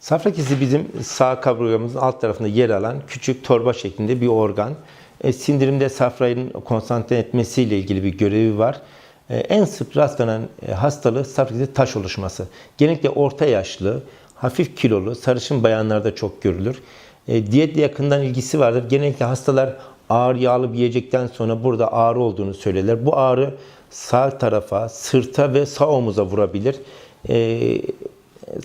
Safra kesesi bizim sağ kaburgamızın alt tarafında yer alan küçük torba şeklinde bir organ. E, sindirimde safrayı konsantre etmesiyle ilgili bir görevi var. E, en sık rastlanan e, hastalığı safra kesesi taş oluşması. Genellikle orta yaşlı, hafif kilolu, sarışın bayanlarda çok görülür. E, diyetle yakından ilgisi vardır. Genellikle hastalar ağır yağlı bir yiyecekten sonra burada ağrı olduğunu söylerler. Bu ağrı sağ tarafa, sırta ve sağ omuza vurabilir. E,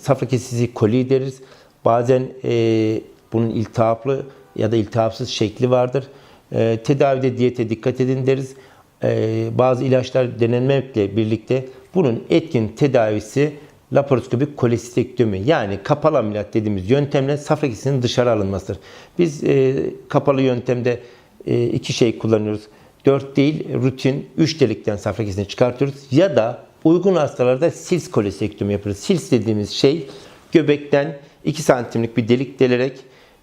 safra kesesi koli deriz. Bazen e, bunun iltihaplı ya da iltihapsız şekli vardır. E, tedavide diyete dikkat edin deriz. E, bazı ilaçlar denenmekle birlikte bunun etkin tedavisi laparoskopik kolesistektomi yani kapalı ameliyat dediğimiz yöntemle safra kesesinin dışarı alınmasıdır. Biz e, kapalı yöntemde e, iki şey kullanıyoruz. 4 değil rutin 3 delikten safra kesesini çıkartıyoruz ya da uygun hastalarda sils kolestektomi yapıyoruz. Sils dediğimiz şey göbekten 2 santimlik bir delik delerek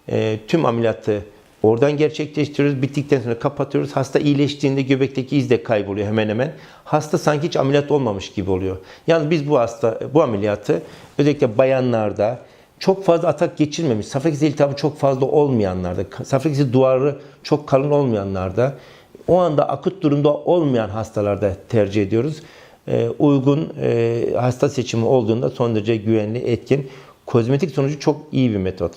e, tüm ameliyatı oradan gerçekleştiriyoruz. Bittikten sonra kapatıyoruz. Hasta iyileştiğinde göbekteki iz de kayboluyor hemen hemen. Hasta sanki hiç ameliyat olmamış gibi oluyor. Yalnız biz bu hasta bu ameliyatı özellikle bayanlarda çok fazla atak geçirmemiş, safra kesesi iltihabı çok fazla olmayanlarda, safra kesesi duvarı çok kalın olmayanlarda, o anda akut durumda olmayan hastalarda tercih ediyoruz. Ee, uygun e, hasta seçimi olduğunda son derece güvenli, etkin. Kozmetik sonucu çok iyi bir metot.